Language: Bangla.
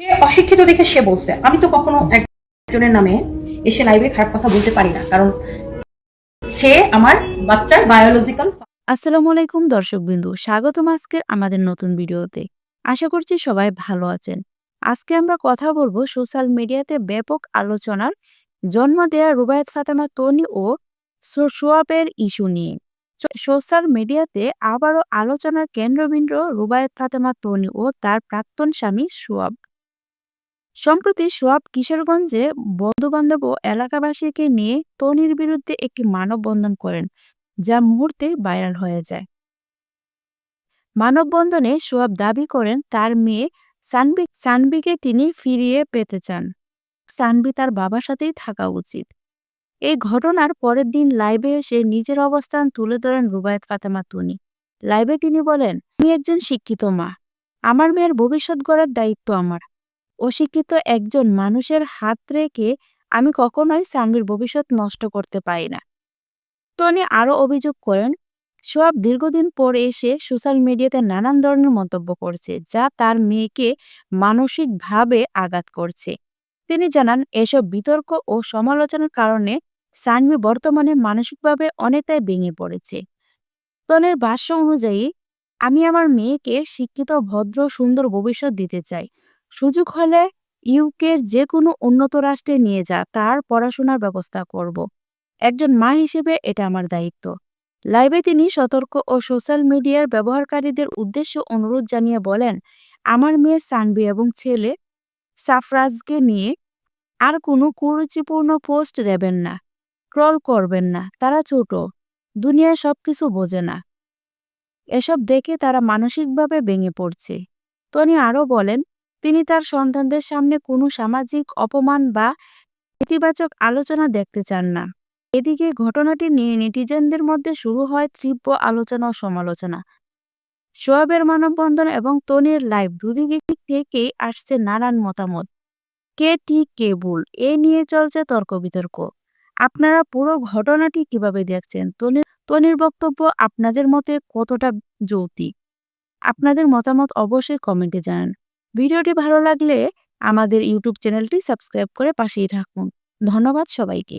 সে অশিক্ষিত দেখে সে বলছে, আমি তো কখনো একজনের নামে এসে লাইভে খারাপ কথা বলতে পারি না, কারণ সে আমার বাচ্চার বায়োলজিক্যাল আসসালামু আলাইকুম দর্শকবিন্দু, স্বাগতম আজকের আমাদের নতুন ভিডিওতে। আশা করছি সবাই ভালো আছেন। আজকে আমরা কথা বলব সোশ্যাল মিডিয়াতে ব্যাপক আলোচনার জন্ম দেয়া রুবায়েত ফাতেমা তনি ও সোয়াবের ইস্যু নিয়ে। সোশ্যাল মিডিয়াতে আবারও আলোচনার কেন্দ্রবিন্দু রুবায়েত ফাতেমা তনি ও তার প্রাক্তন স্বামী সোয়াব। সম্প্রতি সোয়াব কিশোরগঞ্জে বন্ধুবান্ধব ও এলাকাবাসীকে নিয়ে তনির বিরুদ্ধে একটি মানববন্ধন করেন, যা মুহূর্তে ভাইরাল হয়ে যায়। মানববন্ধনে সোয়াব দাবি করেন, তার মেয়ে সানবি, সানবিকে তিনি ফিরিয়ে পেতে চান। সানবি তার বাবার সাথেই থাকা উচিত। এই ঘটনার পরের দিন লাইভে এসে নিজের অবস্থান তুলে ধরেন রুবায়েত ফাতেমা তুনি। লাইভে তিনি বলেন, আমি একজন শিক্ষিত মা। আমার মেয়ের ভবিষ্যৎ গড়ার দায়িত্ব আমার। অশিক্ষিত একজন মানুষের হাত রেখে আমি কখনোই সানবির ভবিষ্যৎ নষ্ট করতে পারি না। টনি আরও অভিযোগ করেন সোয়াব দীর্ঘদিন পর এসে সোশ্যাল মিডিয়াতে নানান ধরনের মন্তব্য করছে, যা তার মেয়েকে মানসিকভাবে আঘাত করছে। তিনি জানান, এসব বিতর্ক ও সমালোচনার কারণে সানমি বর্তমানে মানসিকভাবে অনেকটাই ভেঙে পড়েছে। তনের ভাষ্য অনুযায়ী, আমি আমার মেয়েকে শিক্ষিত, ভদ্র, সুন্দর ভবিষ্যৎ দিতে চাই। সুযোগ হলে ইউকের যে কোনো উন্নত রাষ্ট্রে নিয়ে যা, তার পড়াশোনার ব্যবস্থা করব। একজন মা হিসেবে এটা আমার দায়িত্ব। লাইভে তিনি সতর্ক ও সোশ্যাল মিডিয়ার ব্যবহারকারীদের উদ্দেশ্যে অনুরোধ জানিয়ে বলেন, আমার মেয়ে সানবি এবং ছেলে সাফরাজকে নিয়ে আর কোনো কুরুচিপূর্ণ পোস্ট দেবেন না ট্রল করবেন না, তারা ছোট, দুনিয়ায় সবকিছু বোঝে না। এসব দেখে তারা মানসিকভাবে ভেঙে পড়ছে। তনি আরও বলেন তিনি তার সন্তানদের সামনে কোনো সামাজিক অপমান বা নেতিবাচক আলোচনা দেখতে চান না। এদিকে ঘটনাটি নিয়ে নেটিজেনদের মধ্যে শুরু হয় তীব্র আলোচনা ও সমালোচনা। শোয়েবের মানববন্ধন এবং তনির লাইভ দুদিকে থেকেই আসছে নানান মতামত। কে ঠিক, কে ভুল, এ নিয়ে চলছে তর্ক বিতর্ক আপনারা পুরো ঘটনাটি কীভাবে দেখছেন? তনির তনির বক্তব্য আপনাদের মতে কতটা যৌক্তিক? আপনাদের মতামত অবশ্যই কমেন্টে জানান। ভিডিওটি ভালো লাগলে আমাদের ইউটিউব চ্যানেলটি সাবস্ক্রাইব করে পাশেই থাকুন। ধন্যবাদ সবাইকে।